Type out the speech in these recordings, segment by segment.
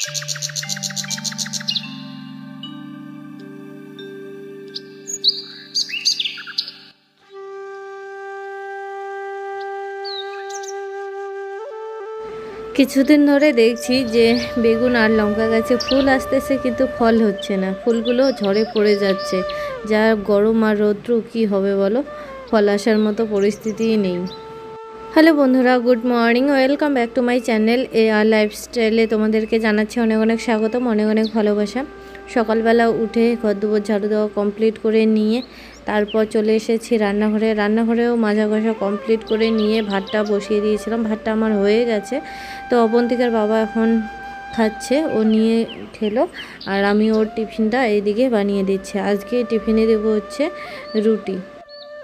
কিছুদিন ধরে দেখছি যে বেগুন আর লঙ্কা গাছে ফুল আসতেছে, কিন্তু ফল হচ্ছে না। ফুলগুলো ঝরে পড়ে যাচ্ছে। যা গরম আর রৌদ্র, কী হবে বলো? ফল আসার মতো পরিস্থিতিই নেই। হ্যালো বন্ধুরা, good morning, welcome back to my channel এ আর লাইফস্টাইলে তোমাদেরকে জানাচ্ছি অনেক অনেক স্বাগতম, অনেক অনেক ভালোবাসা। সকালবেলা উঠে ঘর ঝাড়ু দেওয়া কমপ্লিট করে নিয়ে তারপর চলে এসেছি রান্নাঘরে। রান্নাঘরেও মাজা ঘষা কমপ্লিট করে নিয়ে ভাতটা বসিয়ে দিয়েছিলাম। ভাতটা আমার হয়ে গেছে। তো অবন্তিকার বাবা এখন খাচ্ছে, ও নিয়ে খেলো আর আমি ওর টিফিনটা এইদিকে বানিয়ে দিচ্ছি। আজকে টিফিনে দেবো হচ্ছে রুটি।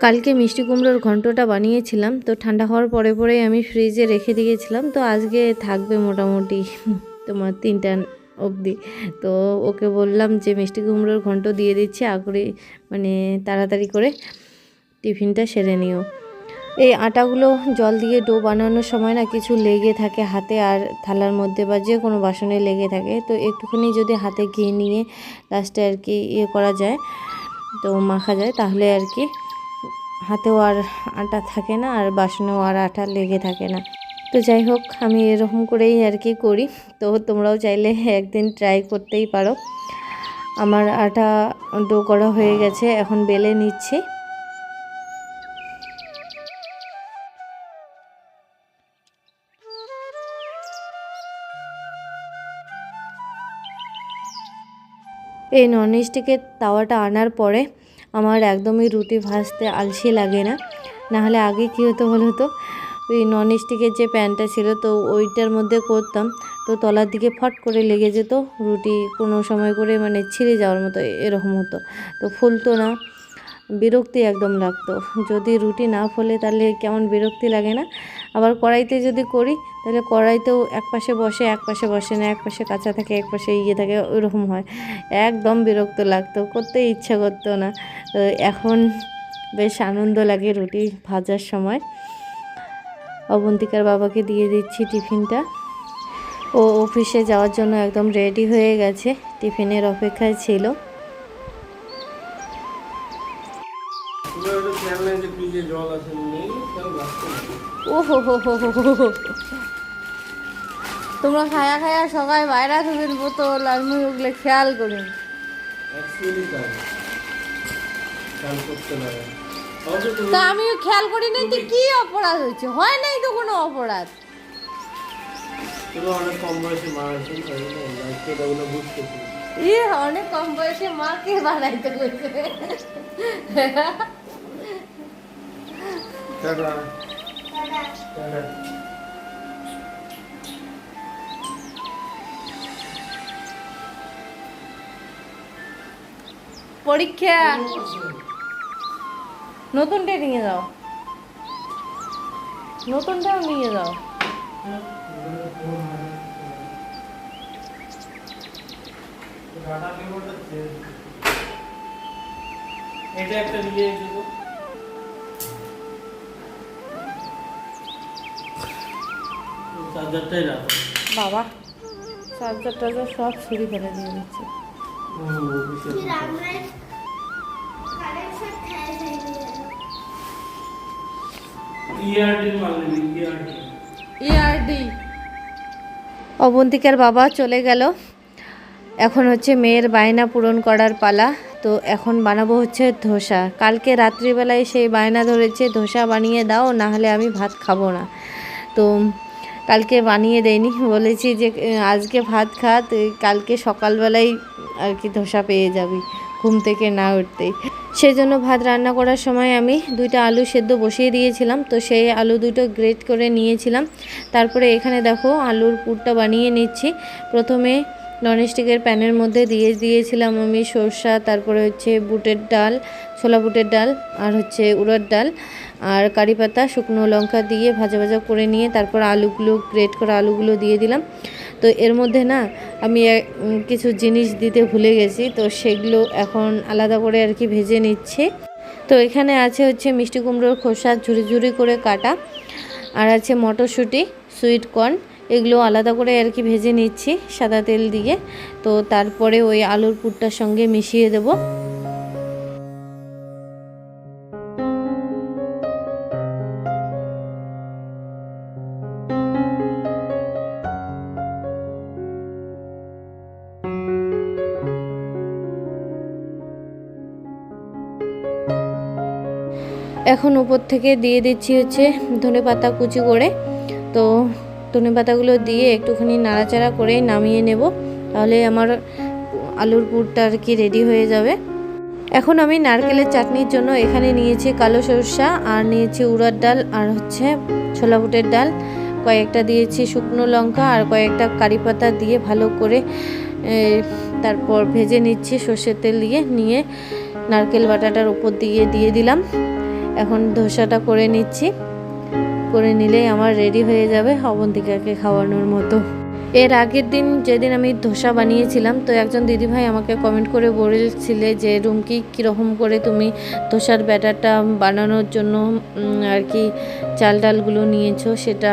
কালকে মিষ্টি কুমড়োর ঘন্টটা বানিয়েছিলাম, তো ঠান্ডা হওয়ার পরে পরেই আমি ফ্রিজে রেখে দিয়েছিলাম, তো আজকে থাকবে মোটামুটি তোমার তিনটা অবধি। তো ওকে বললাম যে মিষ্টি কুমড়োর ঘন্ট দিয়ে দিচ্ছি আগরে মানে তাড়াতাড়ি করে টিফিনটা সেরে নিও। এই আটাগুলো জল দিয়ে ডো বানানোর সময় না কিছু লেগে থাকে হাতে আর থালার মধ্যে বা যে কোনো বাসনে লেগে থাকে, তো একটুখানি যদি হাতে ঘি নিয়ে লাস্টে আর কি ইয়ে করা যায়, তো মাখা যায়, তাহলে আর কি হাতেও আর আটা থাকে না, আর বাসনেও আর আটা লেগে থাকে না। তো যাই হোক, আমি এরকম করেই আর কি করি। তো তোমরাও চাইলে একদিন ট্রাই করতেই পারো। আমার আটা ডো করা হয়ে গেছে, এখন বেলে নিচ্ছি। এই ননস্টিকের তাওয়াটা আনার পরে আমার একদমই রুটি ভাজতে আলসি লাগে না। নাহলে আগে কী হতো বলো তো? ওই নন স্টিকের যে প্যানটা ছিল, তো ওইটার মধ্যে করতাম। তো তলার দিকে ফট করে লেগে যেত, রুটি কোনো সময় করে মানে ছিঁড়ে যাওয়ার মতো এরকম হতো। তো ফুলতো না। বিরক্তি একদম লাগতো। যদি রুটি না ফোলে তাহলে কেমন বিরক্তি লাগে না? আবার কড়াইতে যদি করি, তাহলে কড়াইতেও এক পাশে বসে এক পাশে বসে না এক পাশে কাঁচা থাকে এক পাশে ইয়ে থাকে, ওইরকম হয়। একদম বিরক্ত লাগতো, করতে ইচ্ছা করতো না। এখন বেশ আনন্দ লাগে রুটি ভাজার সময়। অবন্তিকার বাবাকে দিয়ে দিচ্ছি টিফিনটা। ও অফিসে যাওয়ার জন্য একদম রেডি হয়ে গেছে। টিফিনের অপেক্ষায় ছিল। যে জল আছে নেই হো। তোমরা খায়া খায়া সবাই বাইরে থাকবেন বোতল আর মুই ওগুলো খেয়াল করি। অ্যাকচুয়ালি তাই। খেয়াল করতে লাগে। অবশ্য তুমি তা আমিও খেয়াল করি নাই তো কি অপরাধ হয়েছে। হয় নাই তো কোনো অপরাধ? অনেক কম বয়সে মা বুঝতেছি ই অনেক কম বয়সে মাকে বানাইতে টাটা টাটা পরীক্ষা নতুনটা নিয়ে যাও? নতুনটাও নিয়ে যাও? এটা একটা নিয়ে চার্জারটাই রাখো। বাবা চার্জার টার্জার সব ছুরি ফেলে দিয়ে দিচ্ছে। নিবি, ERD ইয়ারডি অবন্তিকার বাবা চলে গেল। এখন হচ্ছে মেয়ের বায়না পূরণ করার পালা। তো এখন বানাবো হচ্ছে ধোসা। কালকে রাত্রিবেলায় সেই বায়না ধরেছে ধোসা বানিয়ে দাও না হলে আমি ভাত খাব না। তো কালকে বানিয়ে দেয়নি। বলেছি যে আজকে ভাত খাত কালকে সকালবেলায় আর কি ধোসা পেয়ে যাবি, ঘুম থেকে না উঠতেই। সেই জন্য ভাত রান্না করার সময় আমি দুইটা আলু সেদ্ধ বসিয়ে দিয়েছিলাম, তো সেই আলু দুটো গ্রেট করে নিয়েছিলাম। তারপরে এখানে দেখো আলুর পুরটা বানিয়ে নিচ্ছি। প্রথমে ননস্টিকের প্যানের মধ্যে দিয়ে দিয়েছিলাম আমি সর্ষা, তারপরে হচ্ছে বুটের ডাল, ছোলা বুটের ডাল, আর হচ্ছে উড়ার ডাল। আর কারি পাতা, শুকনো লঙ্কা দিয়ে ভাজা ভাজা করে নিয়ে তারপর আলুগুলো গ্রেট করা আলুগুলো দিয়ে দিলাম। তো এর মধ্যে না, আমি কিছু জিনিস দিতে ভুলে গেছি, তো সেগুলো এখন আলাদা করে আর কি ভেজে নিচ্ছে। তো এখানে আছে হচ্ছে মিষ্টি কুমড়োর খোসা ঝুরি ঝুরি করে কাটা, আর আছে মটরশুঁটি সুইট কর্ন এগুলো আলাদা করে আর কি ভেজে নিচ্ছি সাদা তেল দিয়ে। তো তারপরে ওই আলুর পুরটার সঙ্গে মিশিয়ে দেবো। এখন উপর থেকে দিয়ে দিচ্ছি হচ্ছে ধনে পাতা কুচি করে। তো ধনে পাতাগুলো দিয়ে একটুখানি নাড়াচাড়া করে নামিয়ে নেব, তাহলে আমার আলুর পুরটা আর কি রেডি হয়ে যাবে। এখন আমি নারকেলের চাটনির জন্য এখানে নিয়েছি কালো সরষা, আর নিয়েছি উড়ার ডাল, আর হচ্ছে ছোলা বুটের ডাল। কয়েকটা দিয়েছি শুকনো লঙ্কা, আর কয়েকটা কারি পাতা দিয়ে ভালো করে তারপর ভেজে নিচ্ছি সর্ষের তেল দিয়ে, নিয়ে নারকেল বাটাটার উপর দিয়ে দিয়ে দিলাম। এখন ধোসাটা করে নিচ্ছি। করে নিলেই আমার রেডি হয়ে যাবে অবন্তিকাকে খাওয়ানোর মতো। এর আগের দিন যেদিন আমি ধোসা বানিয়েছিলাম, তো একজন দিদিভাই আমাকে কমেন্ট করে বলেছিলে যে, রুমকি, কীরকম করে তুমি ধোসার ব্যাটারটা বানানোর জন্য আর কি চাল ডালগুলো নিয়েছো? সেটা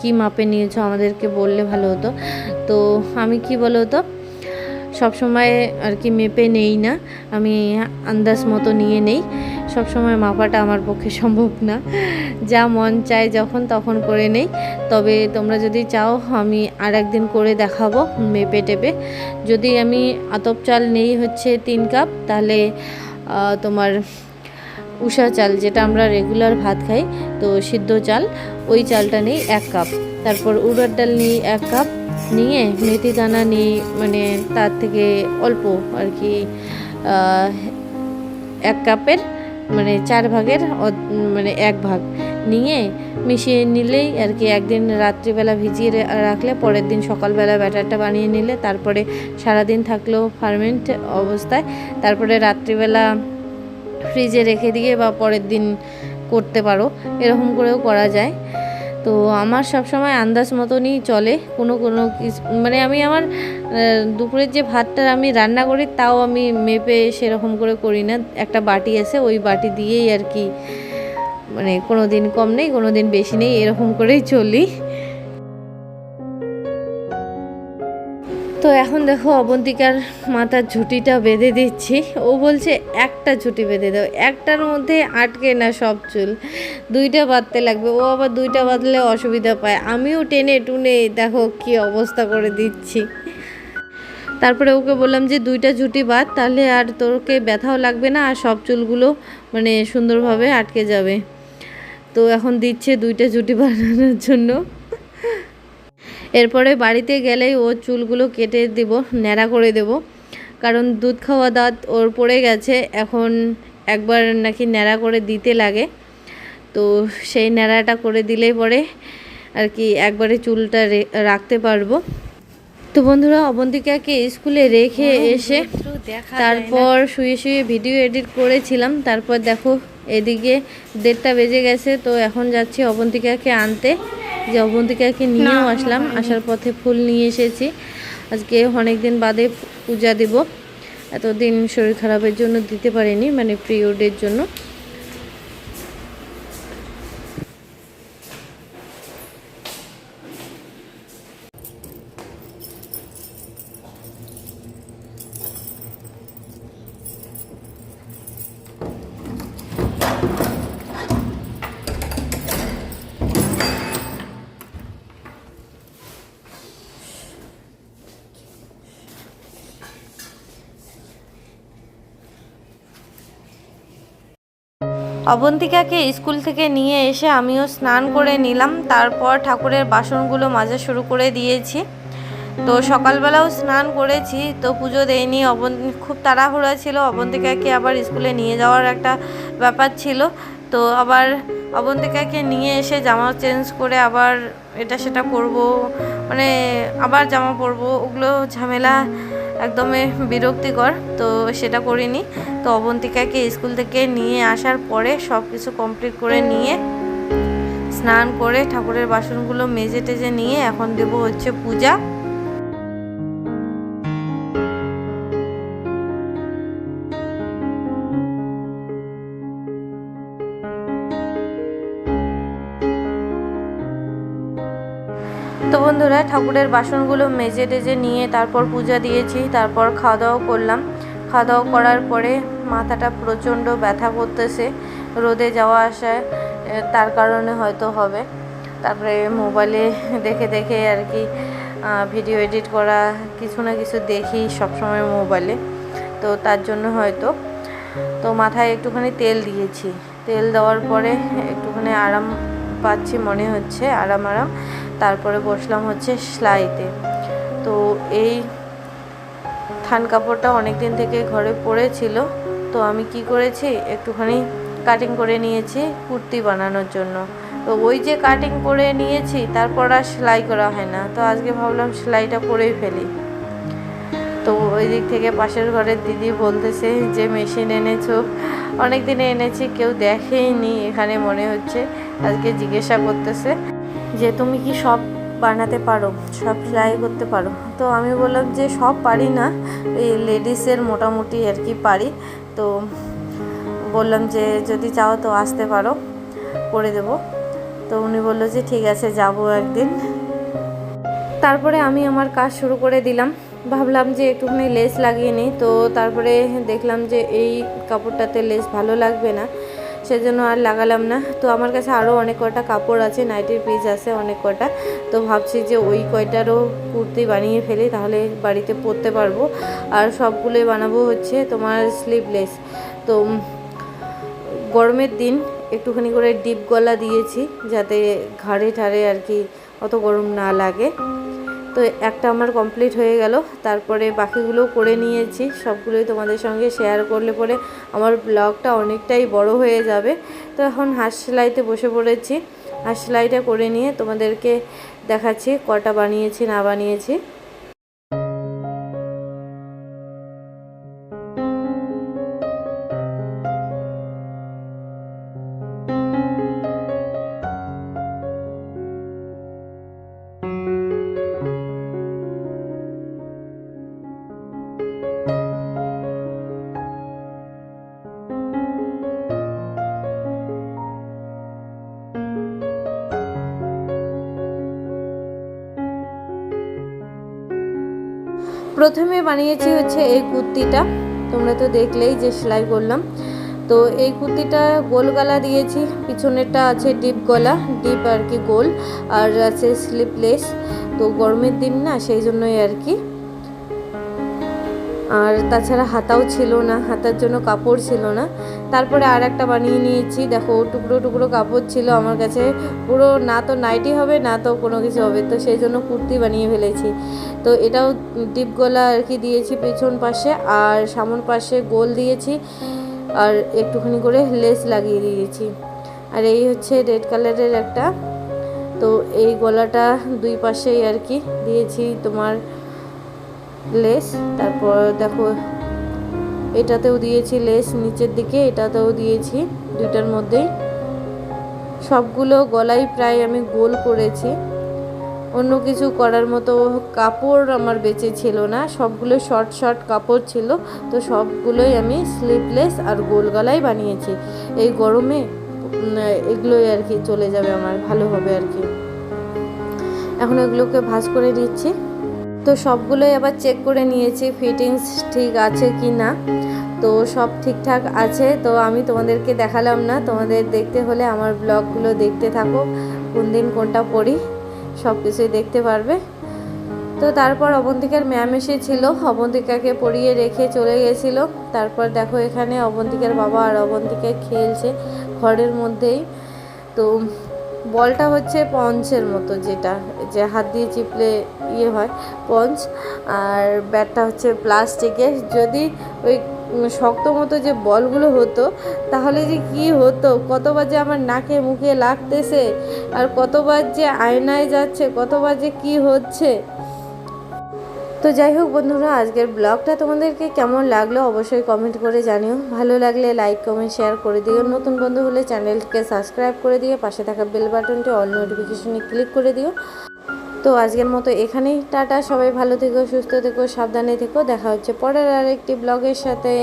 কি মাপে নিয়েছো? আমাদেরকে বললে ভালো হতো। তো আমি কি বলো তো সবসময় আর কি মেপে নেই না। আমি আন্দাজ মতো নিয়ে নেই। সবসময় মাপাটা আমার পক্ষে সম্ভব না। যা মন চায় যখন তখন করে নেই। তবে তোমরা যদি চাও, আমি আর একদিন করে দেখাবো মেপে টেপে। যদি আমি আতপ চাল নেই হচ্ছে তিন কাপ, তাহলে তোমার উষা চাল, যেটা আমরা রেগুলার ভাত খাই, তো সিদ্ধ চাল, ওই চালটা নেই এক কাপ। তারপর উড়ার ডাল নিই এক কাপ। নিয়ে মেথি দানা নিই মানে তার থেকে অল্প আর কি এক কাপের মানে চার ভাগের মানে এক ভাগ নিয়ে মিশিয়ে নিলেই আর কি একদিন রাত্রিবেলা ভিজিয়ে রাখলে, পরের দিন সকালবেলা ব্যাটারটা বানিয়ে নিলে, তারপরে সারাদিন থাকলেও ফার্মেন্ট অবস্থায়, তারপরে রাত্রিবেলা ফ্রিজে রেখে দিয়ে বা পরের দিন করতে পারো, এরকম করেও করা যায়। তো আমার সব সময় আন্দাজ মতনই চলে, কোনো কোনো মানে আমি আমার দুপুরের যে ভাতটা আমি রান্না করি তাও আমি মেপে সেরকম করে করি না। একটা বাটি আছে, ওই বাটি দিয়েই আর কি মানে কোনো দিন কম নেই কোনো দিন বেশি নেই, এরকম করেই চলি। তো এখন দেখো অবন্তিকার মাথার ঝুঁটিটা বেঁধে দিচ্ছি। ও বলছে, একটা ঝুঁটি বেঁধে দাও। একটার মধ্যে আটকে না সব চুল। দুইটা বাঁধতে লাগবে। ও আবার দুইটা বাঁধলে অসুবিধা পায়। আমিও টেনে টুনে দেখো কি অবস্থা করে দিচ্ছি। তারপরে ওকে বললাম যে, দুইটা ঝুঁটি বাদ তাহলে আর তোরকে ব্যথাও লাগবে না, আর সব চুলগুলো মানে সুন্দরভাবে আটকে যাবে। তো এখন দিচ্ছে দুইটা ঝুঁটি বানানোর জন্য। এরপরে বাড়িতে গেলেই ও চুলগুলো কেটে দেব ন্যাড়া করে দেব। কারণ দুধ খাওয়া দাঁত ওর পড়ে গেছে এখন একবার নাকি ন্যাড়া করে দিতে লাগে। তো সেই ন্যাড়াটা করে দিলেই পরে আর কি একবারে চুলটা রাখতে পারব। তো বন্ধুরা অবন্তিকাকে স্কুলে রেখে এসে তারপর শুয়ে শুয়ে ভিডিও এডিট করেছিলাম। তারপর দেখো এদিকে দেড়টা বেজে গেছে তো এখন যাচ্ছি অবন্তিকাকে আনতে। অবন্তিকাকে নিয়েও আসলাম আসার পথে ফুল নিয়ে এসেছি। আজকে অনেক দিন বাদে পূজা দেব। এতদিন শরীর খারাপের জন্য দিতে পারিনি মানে পিরিয়ডের জন্য। অবন্তিকাকে স্কুল থেকে নিয়ে এসে আমিও স্নান করে নিলাম। তারপর ঠাকুরের বাসনগুলো মাজা শুরু করে দিয়েছি। তো সকালবেলাও স্নান করেছি। তো পুজো দেয়নি। অবন খুব তাড়াহুড়া ছিল। অবন্তিকাকে আবার স্কুলে নিয়ে যাওয়ার একটা ব্যাপার ছিল। তো আবার অবন্তিকাকে নিয়ে এসে জামা চেঞ্জ করে আবার এটা সেটা করব মানে আবার জামা পরবো, ওগুলো ঝামেলা একদমই বিরক্তিকর, তো সেটা করিনি। তো অবন্তিকাকে স্কুল থেকে নিয়ে আসার পরে সব কিছু কমপ্লিট করে নিয়ে স্নান করে ঠাকুরের বাসনগুলো মেজে টেজে নিয়ে এখন দেব হচ্ছে পূজা। তো বন্ধুরা, ঠাকুরের বাসনগুলো মেজে টেজে নিয়ে তারপর পূজা দিয়েছি, তারপর খাওয়া দাওয়া করলাম। খাওয়া দাওয়া করার পরে মাথাটা প্রচণ্ড ব্যথা করতেছে, রোদে যাওয়া আসায় তার কারণে হয়তো হবে। তারপরে মোবাইলে দেখে দেখে আর কি ভিডিও এডিট করা, কিছু না কিছু দেখি সবসময় মোবাইলে, তো তার জন্য হয়তো। তো মাথায় একটুখানি তেল দিয়েছি। তেল দেওয়ার পরে একটুখানি আরাম পাচ্ছি মনে হচ্ছে, আরাম আরাম। তারপরে বসলাম হচ্ছে সেলাইতে। তো এই থান কাপড়টা অনেক দিন থেকে ঘরে পড়েছিল, তো আমি কি করেছি, একটুখানি কাটিং করে নিয়েছি কুর্তি বানানোর জন্য। তো ওই যে কাটিং করে নিয়েছি, তারপর আর সেলাই করা হয় না। তো আজকে ভাবলাম সেলাইটা করেই ফেলি। তো ওই দিক থেকে পাশের ঘরের দিদি বলতেছে যে, মেশিন এনেছো? অনেক দিনে এনেছি, কেউ দেখেইনি, এখানে মনে হচ্ছে আজকে জিজ্ঞাসা করতেছে। যে তুমি কি সব বানাতে পারো, সব সেলাই করতে পারো। তো আমি বললাম যে সব পারি না, এই লেডিসের মোটামুটি আর কি পারি। তো বললাম যে যদি চাও তো আসতে পারো, করে দেব। তো উনি বলল যে ঠিক আছে, যাব একদিন। তারপরে আমি আমার কাজ শুরু করে দিলাম। ভাবলাম যে একটুখানি লেস লাগিয়ে নিই। তো তারপরে দেখলাম যে এই কাপড়টাতে লেস ভালো লাগবে না। সেজন্য আর লাগালাম না। তো আমার কাছে আরও অনেক কটা কাপড় আছে, নাইটির পিস আছে অনেক কটা তো ভাবছি যে ওই কয়টারও কুর্তি বানিয়ে ফেলি, তাহলে বাড়িতে পরতে পারব। আর সবগুলোই বানাবো হচ্ছে তোমার স্লিভলেস তো গরমের দিন একটুখানি করে ডিপ গলা দিয়েছি, যাতে ঘাড়ে ঠাড়ে আর কি অত গরম না লাগে। তো একটা আমার কমপ্লিট হয়ে গেল। তারপরে বাকিগুলো করে নিয়েছি। সবগুলোই তোমাদের সঙ্গে শেয়ার করলে পরে আমার ব্লগটা অনেকটাই বড় হয়ে যাবে। তো এখন হাঁস সেলাইতে বসে পড়েছি। হাঁস সেলাইটা করে নিয়ে তোমাদেরকে দেখাচ্ছি কটা বানিয়েছি, না বানিয়েছি। প্রথমে বানিয়েছি হচ্ছে এই কুর্তিটা। তোমরা তো দেখলেই যে সেলাই করলাম। তো এই কুর্তিটা গোল গলা দিয়েছি। পিছনেরটা আছে ডিপ গলা, ডিপ আর কি গোল। আর আছে স্লিপলেস তো গরমের দিন না, সেই জন্যই আর কি। আর তাছাড়া হাতাও ছিল না, হাতার জন্য কাপড় ছিল না। তারপরে আর একটা বানিয়ে নিয়েছি। দেখো টুকরো টুকরো কাপড় ছিল আমার কাছে। পুরো না তো নাইটি হবে, না তো কোনো কিছু হবে। তো সেই জন্য কুর্তি বানিয়ে ফেলেছি। তো এটাও ডিপ গলা আর কি দিয়েছি পেছন পাশে আর সামন পাশে গোল দিয়েছি আর একটুখানি করে লেস লাগিয়ে দিয়েছি। আর এই হচ্ছে রেড কালারের একটা। তো এই গলাটা দুই পাশেই আর কি দিয়েছি তোমার লেস। তারপর দেখো এটাতেও দিয়েছি লেস, নিচের দিকে এটাতেও দিয়েছি দুইটার মধ্যেই সবগুলো গলাই প্রায় আমি গোল করেছি। অন্য কিছু করার মতো কাপড় আমার বেঁচে ছিল না। সবগুলো শর্ট শর্ট কাপড় ছিল। তো সবগুলোই আমি স্লিভলেস আর গোল গলাই বানিয়েছি। এই গরমে এগুলোই আর কি চলে যাবে আমার, ভালো হবে আর কি। এখন এগুলোকে ভাঁজ করে নিচ্ছি। তো সবগুলোই আবার চেক করে নিয়েছি ফিটিংস ঠিক আছে কি না। তো সব ঠিকঠাক আছে, তো আমি তোমাদেরকে দেখালাম না, তোমাদের দেখতে হলে আমার ব্লগগুলো দেখতে থাকো, কোন দিন কোনটা পড়ি, সব কিছুই দেখতে পারবে। তো তারপর অবন্তিকার ম্যাম এসেছিল, অবন্তিকাকে পড়িয়ে রেখে চলে গেছিল। তারপর দেখো এখানে অবন্তিকার বাবা আর অবন্তিকা খেলছে ঘরের মধ্যেই। তো বলটা হচ্ছে পঞ্চের মতো যেটা, যে হাত দিয়ে চিপলে ইয়ে হয়, পঞ্চ। আর ব্যাটটা হচ্ছে প্লাস্টিকের। যদি ওই শক্ত মতো যে বলগুলো হতো, তাহলে যে কি হতো? কতবার যে আমার নাকে মুখে লাগতেছে, আর কতবার যে আয়নায় যাচ্ছে, কতবার যে কি হচ্ছে? তো যাই হোক বন্ধুরা, আজকের ব্লগটা তোমাদেরকে কেমন লাগল অবশ্যই কমেন্ট করে জানিও। ভালো লাগলে লাইক কমেন্ট শেয়ার করে দিও। নতুন বন্ধু হলে চ্যানেলটিকে সাবস্ক্রাইব করে দিও। পাশে থাকা বেল বাটনটি অল নোটিফিকেশনে ক্লিক করে দিও। তো আজকের মতো এখানেই, টাটা। সবাই ভালো থেকো, সুস্থ থেকো, সাবধানে থেকো। দেখা হচ্ছে পরের আর একটি ব্লগের সাথে।